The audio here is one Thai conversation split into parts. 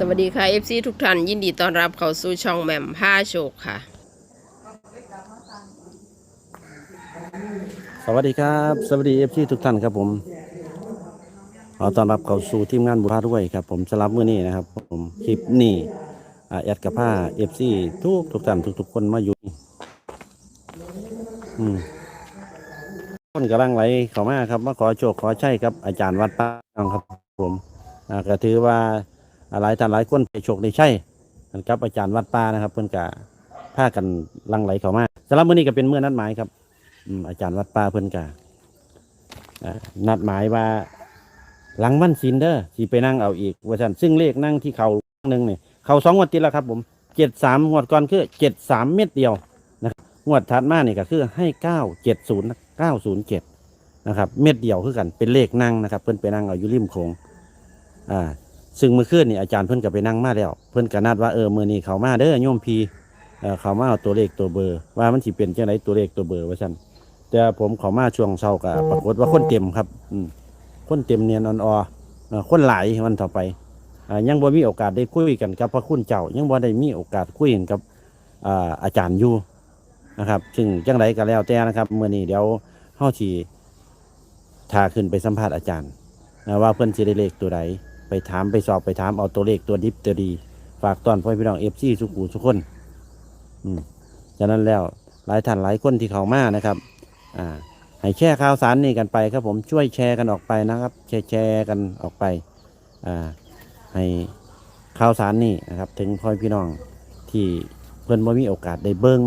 สวัสดีค่ะ FC ทุกท่านยินดีต้อนรับเข้าสู่ช่องแหม่มผ้าโชคค่ะ สวัสดีครับ สวัสดีเอฟซีทุกท่านครับผมขอต้อนรับเข้าสู่ทีมงานบุพาด้วยครับ ผมสลับมื้อนี้นะครับ ผมคลิปนี้อ่าแอดกับผ้าเอฟซีทุกทุกท่านทุกทุกๆคนมาอยู่นี่อืมคนกำลังไหลเข้ามาครับมาขอโชคขอใช่ครับอาจารย์วัดป้างครับผมอ่าก็ถือว่า หลายท่านหลายคนไปโชคได้ใช่ครับอาจารย์วัดป้านะครับ เพื่อนกะพากันลังไหลเข้ามาสำหรับมื้อนี้ก็เป็นเมื้อนัดหมายครับอือาจารย์วัดป่าเพิ่อนกะนัดหมายว่าหลังวันศีลเด้อสิไปนั่งเอาอีกว่าซั่นซึ่งเลขนั่งที่เขาหนึ่งเนี่ยเขาสองงวดติดแล้วครับ ผมเจ็ดสามงวดก่อนคือเจ็ดสามเม็ดเดียวนะครับงวดถัดมาเนี่ยก็คือให้เก้าเจ็ดศูนย์เก้าศูนย์เจ็ดนะครับ เม็ดเดียวคือกันเป็นเลขนั่งนะครับ เพิ่อนไปนั่งเอาอยู่ริมโขงอ่า ซึ่งเมื่อคืนนี่อาจารย์เพิ่นก็ไปนั่งมาแล้ว เพิ่นก็นัดว่าเออมื้อนี้เขามาเด้อโยมพีเอ่อเขามาเอาตัวเลขตัวเบอร์ ว่ามันสิเป็นจังไดตัวเลขตัวเบอร์ว่าซั่นแต่ผมเขามาช่วงเช้าก็ปรากฏว่าคนเต็มครับอืมคนเต็มเนียนอ่อนอเอ่อคนหลายวันต่อไปอ่ายังบ่มีโอกาสได้คุยกันกับพระคุณเจ้า ยังบ่ได้มีโอกาสคุยกันกับอ่าอาจารย์อยู่นะครับ ซึ่งจังไดก็แล้วแต่นะครับมื้อนี้เดี๋ยวเฮาสิพาขึ้นไปสัมภาษณ์อาจารย์นะว่าเพิ่นสิได้เลขตัวใด ไปถามไปสอบไปถามเอาตัวเลขตัวดิบตัวดี ฝากตอนพ่อพี่น้อง FC ทุกผู้ทุกคนอืมฉะนั้นแล้วหลายท่านหลายคนที่เขามานะครับอ่าให้แชร์ข่าวสารนี่กันไปครับผมช่วยแชร์กันออกไปนะครับ แชร์แชร์กันออกไปอ่าให้ข่าวสารนี่นะครับ ถึงพ่อพี่น้องที่เพิ่อนบ่มีโอกาสได้เบิ่ง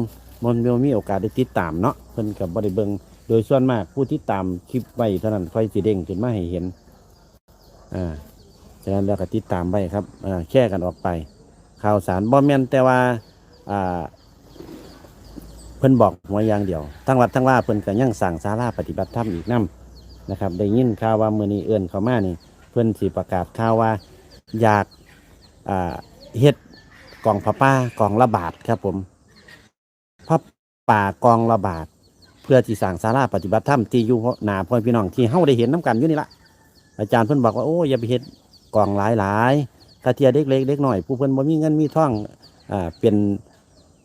มันบ่มีโอกาสได้ติดตามเนาะเพิ่นกับบ่ได้เบิ่งโดยส่วนมากผู้ที่ตามคลิปไว้เท่านั้นค่อยสิเด้งขึ้นมาให้เห็นอ่า ฉะนั้นแล้วก็ติดตามไว้ครับแชร์กันออกไป ข่าวสารบ่แมนแต่ว่าเพิ่นบอกมาอย่างเดียว ทั้งวัดทั้งว่าเพิ่นก็ยังสั่งศาลาปฏิบัติธรรมอีกนํนะครับ ได้ยินข่าวว่ามือนี้เอื้อนเขามานี่ เพิ่นสิประกาศข่าวว่าอยากเฮ็ดกองพระป่ากองละบาทครับผมพระป่ากองละบาท เพื่อที่สั่งศาลาปฏิบัติธรรมที่อยู่หน้าพ่อพี่น้องที่เฮาได้เห็นน้กันอยู่นี่ละอาจารย์เพิ่นบอกว่าโอ้อย่าไปเฮ็ด กองหลายๆกระเทียเด็กเล็กเด็กหน้อยผู้เพิ่นบ่มีเงินมีท่องอ่าเป็น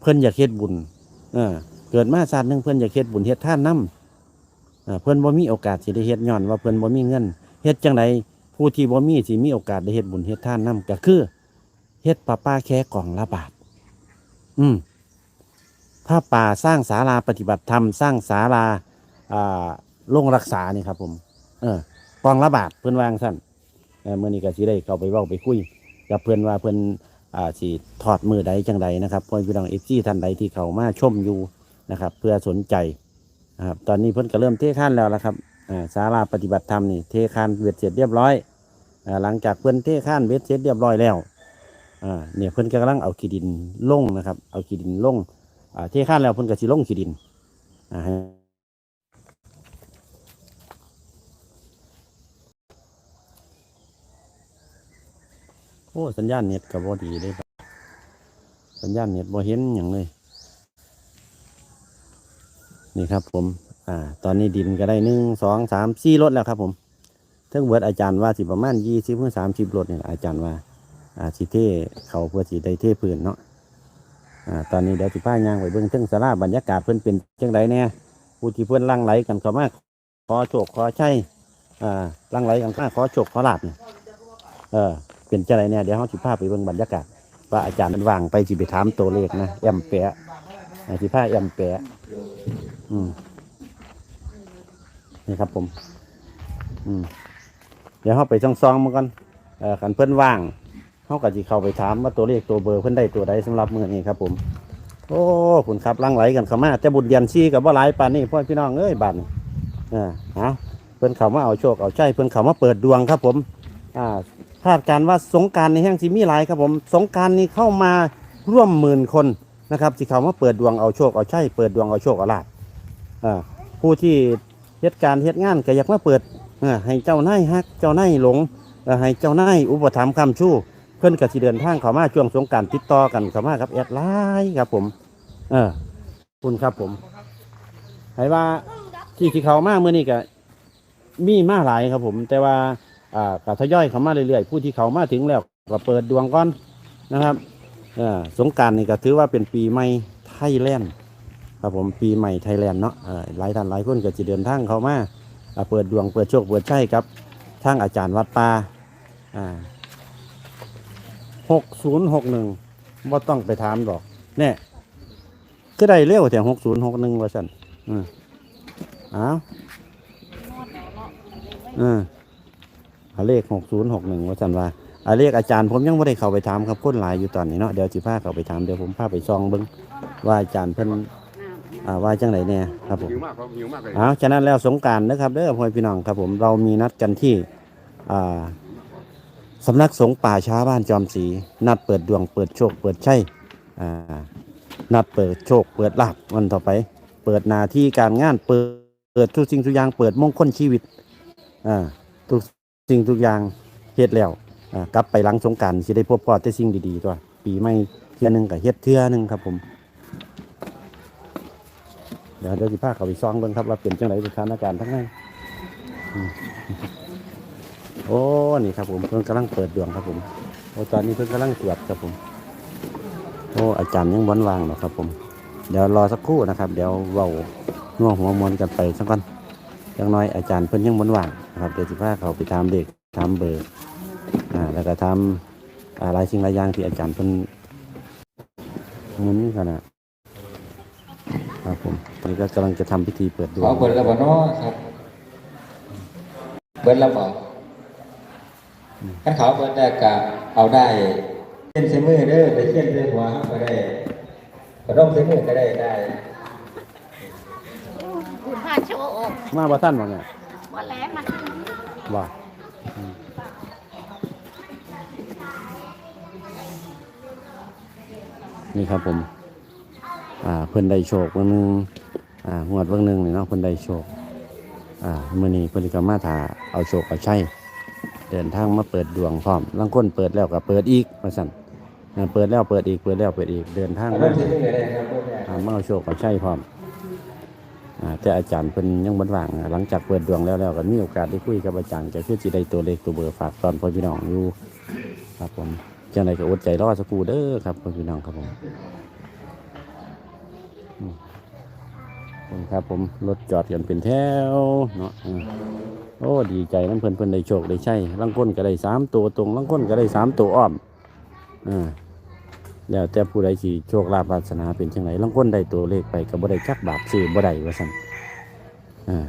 เพิ่นอยากเฮ็ดบุญเออเกิดมาชาติหนึ่งเพื่อนอยากเฮ็ดบุญเฮ็ดท่านนำเออเพื่อนบ่มีโอกาสสิได้เฮ็ดย้อนว่าเพื่อนบ่มีเงินเฮ็ดจังไดผู้ที่บ่มีสิมีโอกาสได้เฮ็ดบุญเฮ็ดท่านนำก็คือเฮ็ดป้าป้าแค่กล่องละบาทอืมผ้าป่าสร้างศาลาปฏิบัติธรรมสร้างศาลาอ่าโรงรักษานี่ครับผม เออกล่องละบาทเพิ่นวางซั่น เมื้อนี้ก็สิได้เข้าไปเว้าไปคุยกับเพิ่อนว่าเพิ่อนอ่าสีถอดมือใดจังใดนะครับพ่อพี่น้องเอฟซีท่านใดที่เขามาชมอยู่นะครับ เพื่อสนใจนะครับตอนนี้เพิ่อนก็เริ่มเทข้านแล้วละครับอ่าศาลาปฏิบัติธรรมนี่เทข้านเวทเสร็จเรียบร้อยอ่าหลังจากเพิ่อนเทข้านเวทเสร็จเรียบร้อยแล้วอ่าเนี่ยเพิ่อนกำลังเอาขี้ดินลงนะครับ เอาขี้ดินลงอ่าเทข้านแล้วเพิ่อนก็สิลงขี้ดินอ่าให้ โอ้สัญญาณเน็ตก็บ่ดีเลยสัญญาณเน็ตบ่เห็นอย่างเลย นี่ครับผม อ่า ตอนนี้ดินก็ได้หนึ่งสองสามสี่รถแล้วครับผมเทิงเบิดอาจารย์ว่าสิประมาณยี่สิบถึงสามสิบรถเนี่ยอาจารย์ว่า อ่าสิเทเขาเพื่อสิได้เทพื้นเนาะอ่าตอนนี้เดี๋ยวสิพายางไปเบิ่งเทิงสาราบรรยากาศเพิ่อนเป็นจังไดแน่ผู้ที่เพิ่อนลังไหลกันเขามากขอโชคขอใช่อ่าลังไหลกันมาขอโชคขอลาบเนี่ยเออ เป็นจังไดแน่เดี๋ยวเฮาสิพาไปเบิ่งบรรยากาศว่าอาจารย์มันวางไปสิไปถามตัวเลขนะแอมแปะสิพาแอมแปะอืมนี่ครับผม อืมเดี๋ยวเขาไปซองซองๆมาก่อนเอ่อขันเพื่อนว่างเขาก็สิเข้าไปถามว่าตัวเลขตัวเบอร์เพื่อนได้ตัวใดสำหรับมือนี้ครับผม โอ้คุณครับลังไหลกันเข้ามาแต่บุญเดียนซี่กับว่าหลปานนี่พ่อพี่น้องเอ้ยบัตรอ่าเอาเพื่อนเขามาเอาโชคเอาใจเพื่อนเขามาเปิดดวงครับผม อ่า คาดการณ์ว่าสงการในแห่งสิมีหลายครับผมสงการนี้เข้ามาร่วมหมื่นคนนะครับที่เขามาเปิดดวงเอาโชคเอาใช่เปิดดวงเอาโชคเอาลาภผู้ที่เหตุการณ์เหตุงานก็อยากมาเปิดให้เจ้านายฮักเจ้านายหลงให้เจ้านายอุปถัมภ์คำชู้เพื่อนกับสิเดินทางเขามาช่วงสงการติดต่อกันเขามากับแอดไลน์ครับผม เออคุณครับผมให้ว่าที่ที่เขามาเมื่อนี้ก็มีมากหลายครับผม แต่ว่า อ่ากทยอยเข้ามาเรื่อยๆผู้ที่เขามาถึงแล้วก็เปิดดวงก่อนนะครับอ่อสงการนี่ก็ถือว่าเป็นปีใหม่ไทยแลนด์ครับผมปีใหม่ไทยแลนด์เนาะอ่อหลายท่านหลายคนก็จะเดินทางเข้ามาอ่าเปิดดวงเปิดโชคเปิดใช่ครับทางอาจารย์วัดป่าอ่าหกศูนย์หกหนึ่งว่าต้องไปถามหรอกเนี่ยคือได้เร็วแต่หกศูนย์หกหนึ่งว่าสันอืมอ้าวอืม อาเลขหกศูนย์หกหนึ่งว่าสันว่าอาเลขอาจารย์ผมยังไม่ได้เข้าไปถามครับคนหลายอยู่ตอนนี้เนาะเดี๋ยวจิพาเข้าไปถามเดี๋ยวผมพาไปซองเบิ้งว่าอาจารย์เพิ่นอ่าว่าจังไหนเนี่ยครับผมหิวมากครับหิวมากเลยเอาฉะนั้นแล้วสงกรารนะครับเด้อพ่อพี่น้องครับผมเรามีนัดกันที่อ่าสำนักสงฆ์ป่าช้าบ้านจอมศรีนัดเปิดดวงเปิดโชคเปิดชัยอ่านัดเปิดโชค เปิดลาบวันต่อไป เปิดหนาที่การงานเปิดเปิดทุกสิ่งทุกอย่างเปิดมงคลชีวิตอ่าทุก สิ่งทุกอย่างเฮ็ดแล้วอ่ากลับไปหลังสงกรารสิได้พบพอแต่สิ่งดีๆตัว ปีใหม่เทื่อหนึงกับเฮ็ดเทื่อหนึงครับผม เดี๋ยวเดี๋ยวสิพาเขาไปซองเบิ่งครับว่าเป็นจังไดสถานการณ์ทั้งนั้นอืมโอ้นี่ครับผมเพิ่นกำลังเปิดดวงครับผมโอ้ตอนนี้เพิ่นกำลังสวดครับผม โอ้อาจารย์ยังวันวางเนาะครับผม เดี๋ยวรอสักครู่นะครับ เดี๋ยวเว้าน่วหัวมวนกันไปสักก่อน อย่างน้อยอาจารย์เพิ่นยังวันวางนะครับเดี๋ยวสิพาเขาไปตามเด็กตามเบอร์อ่าแล้วก็ทำอะไรสิ่งหลายอย่างที่อาจารย์เพิ่นเงินขนาดครับผมตอนนี้ก็กำลังจะทำพิธีเปิดดวขอเปิดแล้วบ่เนาะครับเปิดแล้วบ่ขั้นเขาเปิดได้กะเอาได้เส้นเส้นมือเด้อไปเส้นเส้นหัวก็ได้กระด้งเส้นมือก็ได้ได้ โชว์อกมาบ่ท่านว่าไงว่าแรงมันว่าอืมนี่ครับผม อ่าเพิ่นได้โชคเบิ่งหนึงอ่าหวดเบิ่งหนึงนี่เนาะเพิ่นได้โชค อ่ามื้อนี้เพิ่นก็มาถาเอาโชคเอาชัยเดินทางมาเปิดดวงพร้อมลางคนเปิดแล้วก็เปิดอีกว่าซั่นอ่าเปิดแล้วเปิดอีกเปิดแล้วเปิดอีกเดินทางกระด้มางเส้นมือก็ได้ครับพวกเนี้ยอ่ามาเอาโชคเอาชัยพร้อมอ่า แต่อาจารย์เพิ่นยังบ่ว่าง หลังจากเปิดดวงแล้วแล้วก็มีโอกาสได้คุยกับอาจารย์ก็คือสิได้ตัวเลขตัวเบอร์ฝากตอนพ่อพี่น้องอยู่ครับผมจังไดก็อดใจรอสักครู่เด้อครับพ่อพี่น้องครับผมครับผมรถจอดกันเป็นแถวเนาะโอ้ดีใจน้ำเพิ่นเพิ่นได้โชคได้ใช่ลังก้นก็ได้สามตัวตรงลังก้นก็ได้สามตัวอ้อมอ่า แล้วแต่ผู้ใดสิโชคลาภวาสนาเป็นจังไดลางคนได้ตัวเลขไปก็บ่ได้จักบาทซื้อบ่ได้ว่าซั่นอ่า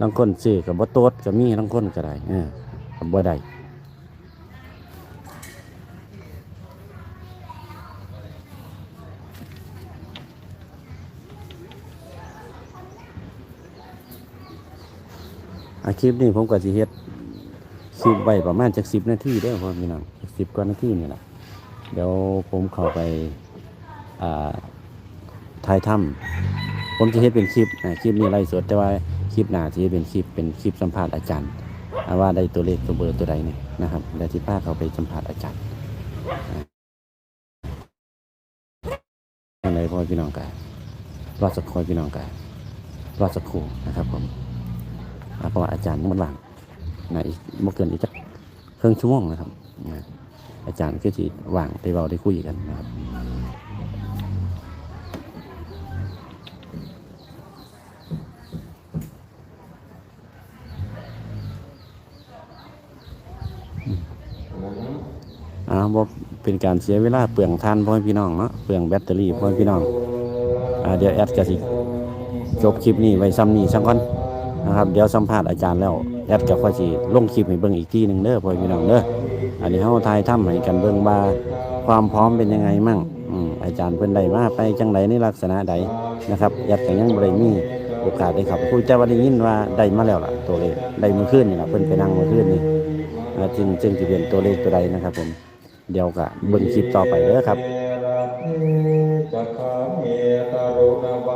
ลางคนซื้อก็บ่โตดก็มีลางคนก็ได้เออก็บ่ได้อาคลิปนี้ผมก็สิเฮ็ดคลิปไว้ประมาณจัก10นาทีเด้อพ่อพี่น้องจัก10กว่านาทีนี่แหละ เดี๋ยวผมเข้าไปถ่ายถ้ำผมจะเฮ็ดเป็นคลิปนะคลิปนี้ไล่สดแต่ว่าคลิปหน้าจะเฮ็ดเป็นคลิปเป็นคลิปสัมภาษณ์อาจารย์ว่าได้ตัวเลขตัวเบอร์ตัวใดเนี่ยนะครับเดี๋ยวที่ป้าเขาไปสัมภาษณ์อาจารย์อะไรพ่อพี่น้องกันรอสักคอยพี่น้องกันรอสักครู่นะครับผมอาเพราะว่าอาจารย์มันว่างนะอีกไม่เกินอีกจักครึ่งชั่วโมงนะครับ อาจารย์ก็จะว่างได้เราได้คุยกันนะครับอ่าบ่เป็นการเสียเวลาเปลืองทานพ่อพี่น้องเนาะเปลืองแบตเตอรี่พ่อพี่น้องอ่าเดี๋ยวแอดก็สิจบคลิปนี้ไว้ซ้ำนี้สักก่อนนะครับเดี๋ยวสัมภาษณ์อาจารย์แล้วแอดก็ค่อยสิลงคลิปให้เบิ่งอีกทีหนึ่งเด้อพ่อพี่น้องเด้อ อันนี้เฮาทายถ้ำให้กันเบิ่งว่าความพร้อมเป็นยังไงมั่งอืมอาจารย์เพิ่นได้มาไปจังไดในลักษณะใดนะครับแอดก็ยังบ่ได้มีโอกาสได้เขับคุยแต่ว่าได้ยินว่าได้มาแล้วล่ะ ตัวเลขได้มื้อคืนนี่ล่ะเพิ่นไปนั่งมื้อคืนนี่อ่าจึงจึงจะเป็นตัวเลขตัวใดนะครับ ผมเดี๋ยวก็เบิ่งคลิปต่อไปเด้อครับ จักขาเมตารุณว